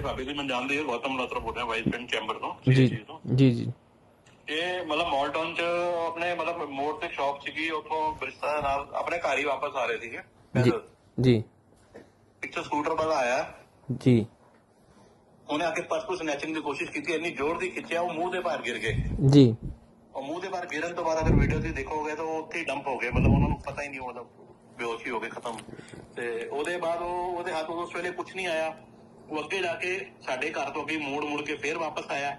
ਮੇਰੇ ਭਾਬੀ ਜੀ ਮੈਂ ਜਾਣਦੇ ਹੋ ਗੌਤਮ ਲਾਤਰਾ ਬੋਲ ਰਿਹਾ ਵਾਈਸ ਪਿੰਡ ਚੈਂਬਰ ਤੋਂ ਜੀ। ਜੀ ਜੀ। ਇਹ ਮਤਲਬ ਮਾਲਟਨ ਚ ਆਪਣੇ ਮਤਲਬ ਮੋੜ ਤੇ ਸ਼ਾਪ ਸੀਗੀ ਉੱਥੋਂ ਬਰਿਸਤਾ ਦੇ ਨਾਲ ਆਪਣੇ ਘਰ ਹੀ ਵਾਪਸ ਆ ਰਹੇ ਸੀਗੇ। ਜੀ ਜੀ। ਪਿੱਛੇ ਸਕੂਟਰ ਵਾਲਾ ਆਇਆ। ਜੀ। ਉਹਨੇ ਆ ਕੇ ਪਰਸ ਨੂੰ ਸਨੈਚਿੰਗ ਦੀ ਕੋਸ਼ਿਸ਼ ਕੀਤੀ ਇੰਨੀ ਜ਼ੋਰ ਦੀ ਖਿੱਚਿਆ ਉਹ ਮੂੰਹ ਦੇ ਭਾਰ ਗਿਰ ਗਏ। ਜੀ। ਉਹ ਮੂੰਹ ਦੇ ਭਾਰ ਗਿਰਨ ਤੋਂ ਬਾਅਦ ਅਗਰ ਵੀਡੀਓ ਤੁਸੀਂ ਦੇਖੋਗੇ ਤਾਂ ਉਹ ਉੱਥੇ ਹੀ ਡੰਪ ਹੋ ਗਏ ਮਤਲਬ ਉਹਨਾਂ ਨੂੰ ਪਤਾ ਹੀ ਨਹੀਂ ਮਤਲਬ ਬੇਹੋਸ਼ ਹੀ ਹੋ ਗਏ ਖਤਮ। ਤੇ ਉਹਦੇ ਬਾਅਦ ਉਹ ਉਹਦੇ ਹੱਥ ਉਸ ਵੇਲੇ ਕੁਝ ਨਹੀਂ ਆਇਆ। ਉਹ ਅੱਗੇ ਜਾ ਕੇ ਸਾਡੇ ਘਰ ਤੋਂ ਅੱਗੇ ਮੋੜ ਮੁੜ ਕੇ ਫੇਰ ਵਾਪਸ ਆਇਆ।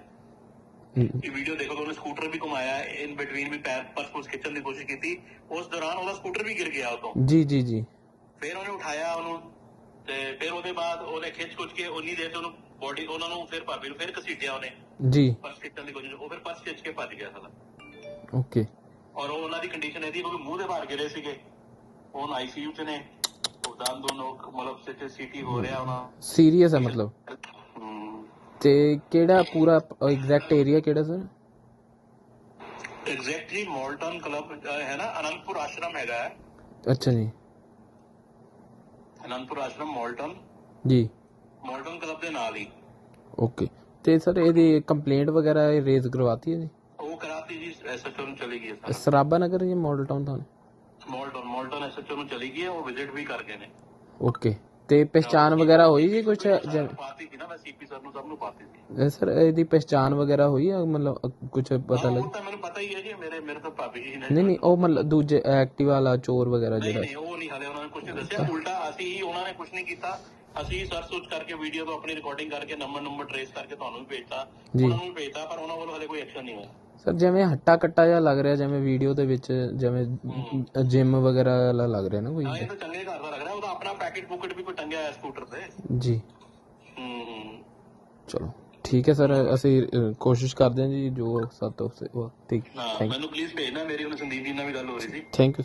ਇਹ ਵੀਡੀਓ ਦੇਖੋ ਤਾਂ ਉਹਨੇ ਸਕੂਟਰ ਵੀ ਘੁਮਾਇਆ ਇਨ ਬਿਟਵੀਨ ਵੀ ਪੈਰ ਪਰਸ ਖਿੱਚਣ ਦੀ ਕੋਸ਼ਿਸ਼ ਕੀਤੀ। ਉਸ ਦੌਰਾਨ ਉਹਦਾ ਸਕੂਟਰ ਵੀ ਗਿਰ ਗਿਆ ਉਤੋਂ ਜੀ ਜੀ ਜੀ। ਫਿਰ ਉਹਨੇ ਉਠਾਇਆ ਉਹਨੂੰ ਤੇ ਫਿਰ ਉਹਦੇ ਬਾਅਦ ਉਹਨੇ ਖਿੱਚ ਖੁੱਚ ਕੇ ਉਨੀ ਦੇਰ ਤੇ ਉਹਨੂੰ ਬੋਡੀ ਉਹਨਾਂ ਨੂੰ ਫਿਰ ਭਾਬੀ ਨੂੰ ਫਿਰ ਘਸੀਟਿਆ ਉਹਨੇ। ਜੀ। ਪਰਸ ਖਿੱਚਣ ਦੀ ਕੋਸ਼ਿਸ਼ ਉਹ ਫਿਰ ਪਰਸ ਖਿੱਚ ਕੇ ਭੱਜ ਗਿਆ ਸਾਲਾ। ਓਕੇ। ਔਰ ਉਹ ਉਹਨਾਂ ਦੀ ਕੰਡੀਸ਼ਨ ਇਹਦੀ ਕਿਉਂਕਿ ਮੂੰਹ ਦੇ ਭਾਰ ਗਿਰੇ ਸੀਗੇ। ਉਹ ਆਈਸੀਯੂ ਚ ਨੇ। ਦੰਦ ਦੋਨੋਂ ਮਤਲਬ ਸਿੱਟੇ ਸੀਟੀ ਹੋ ਰਿਹਾ ਉਹਨਾਂ ਸੀਰੀਅਸ ਹੈ ਮਤਲਬ? ਹਮ ਤੇ ਕਿਹੜਾ ਪੂਰਾ ਐਗਜ਼ੈਕਟ ਏਰੀਆ ਕਿਹੜਾ ਸਰ? ਐਗਜ਼ੈਕਟਲੀ ਮੋਲਟਨ ਕਲੱਬ ਹੈ ਨਾ? ਅਨੰਦਪੁਰ ਆਸ਼ਰਮ ਹੈਗਾ ਹੈ। ਅੱਛਾ ਜੀ। ਅਨੰਦਪੁਰ ਆਸ਼ਰਮ ਮੋਲਟਨ ਜੀ। ਮੋਲਟਨ ਕਲੱਬ ਦੇ ਨਾਲ ਹੀ। ਓਕੇ ਤੇ ਸਰ ਇਹਦੀ ਕੰਪਲੇਂਟ ਵਗੈਰਾ ਰੇਜ਼ ਕਰਵਾਤੀ ਹੈ ਜੀ? ਉਹ ਕਰਾਤੀ ਜੀ ਐਸਐਚਓ ਨੂੰ ਚਲੀ ਗਈ ਸਰ। ਸਰਾਬਾ ਨਗਰ ਜਾਂ ਮਾਡਲ ਟਾਊਨ ਮੋਲਟਨ ਐਸਐਚਓ ਨੂੰ ਚਲੀ ਗਈ ਹੈ ਉਹ ਵਿਜ਼ਿਟ ਵੀ ਕਰ ਗਏ ਨੇ। ਓਕੇ ਤੇ ਪਹਿਚਾਨ ਵਗੈਰਾ ਹੋਈ ਜੀ ਜਿਵੇਂ- ਪਾਤੀ ਸੀ ਨਾ ਮੈਂ ਸੀਪੀ ਸਰ ਨੂੰ ਸਭ ਨੂੰ ਪਾਤੀ ਸੀ। ਸਰ ਇਹਦੀ ਪਹਿਚਾਨ ਵਗੈਰਾ ਹੋਈ ਹੈ ਮਤਲਬ ਕੁਝ ਪਤਾ ਲੱਗ ਉਹ ਤਾਂ ਮੈਨੂੰ ਪਤਾ ਹੀ ਹੈ ਜੀ ਮੇਰੇ ਮੇਰੇ ਤਾਂ ਭਾਬੀ ਜੀ ਨੇ ਨਹੀਂ ਨਹੀਂ ਉਹ ਮਤਲਬ ਦੂਜੇ ਐਕਟਿਵਾ ਵਾਲਾ ਚੋਰ ਵਗੈਰਾ ਜਿਹੜਾ ਨਹੀਂ ਉਹ ਨਹੀਂ ਹਾਲੇ ਉਹਨਾਂ ਨੇ ਕੁਝ ਦੱਸਿਆ। ਉਲਟਾ ਅਸੀਂ ਹੀ ਉਹਨਾਂ ਨੇ ਕੁਝ ਨਹੀਂ ਕੀਤਾ। ਅਸੀਂ ਸਰਚ ਸੁਚ ਕਰਕੇ ਵੀਡੀਓ ਤੋਂ ਆਪਣੀ ਰਿਕਾਰਡਿੰਗ ਕਰਕੇ ਨੰਬਰ ਨੰਬਰ ਟ੍ਰੇਸ ਕਰਕੇ ਤੁਹਾਨੂੰ ਵੀ ਭੇਜਤਾ। ਉਹਨਾਂ ਨੂੰ ਭੇਜਤਾ ਪਰ ਉਹਨਾਂ ਵੱਲੋਂ ਹਲੇ ਕੋਈ ਐਕਸ਼ਨ ਨਹੀਂ ਹੋਇਆ। ਸਰ ਜਿਵੇਂ ਹੱਟਾ ਕੱਟਾ ਜਿਹਾ ਲੱਗ ਰਿਹਾ ਜਿਵੇਂ ਵੀਡੀਓ ਦੇ ਵਿੱਚ ਜਿਵੇਂ ਜਿਮ ਵਗੈਰਾ ਵਾਲਾ ਲੱਗ ਰਿਹਾ ਨਾ ਕੋਈ। ਹਾਂ ਇਹ ਤਾਂ ਚੰਗੇ ਘਰ ਦਾ ਲੱਗ ਰਿਹਾ ਉਹਦਾ ਆਪਣਾ ਪੈਕੇਟ ਪੁਕਟ ਵੀ ਕੋਈ ਟੰਗਿਆ ਹੋਇਆ ਸਕੂਟਰ ਤੇ। ਜੀ। ਹੂੰ। ਚਲੋ ਠੀਕ ਹੈ ਸਰ ਅਸੀਂ ਕੋਸ਼ਿਸ਼ ਕਰਦੇ ਹਾਂ ਜੀ ਜੋ ਸਾਤੋਂ ਸੇ ਉਹ ਠੀਕ। ਹਾਂ ਮੈਨੂੰ ਪਲੀਜ਼ ਭੇਜਣਾ ਮੇਰੀ ਉਹਨੇ ਸੰਦੀਪ ਜੀ ਨਾਲ ਵੀ ਗੱਲ ਹੋ ਰਹੀ ਸੀ। Thank you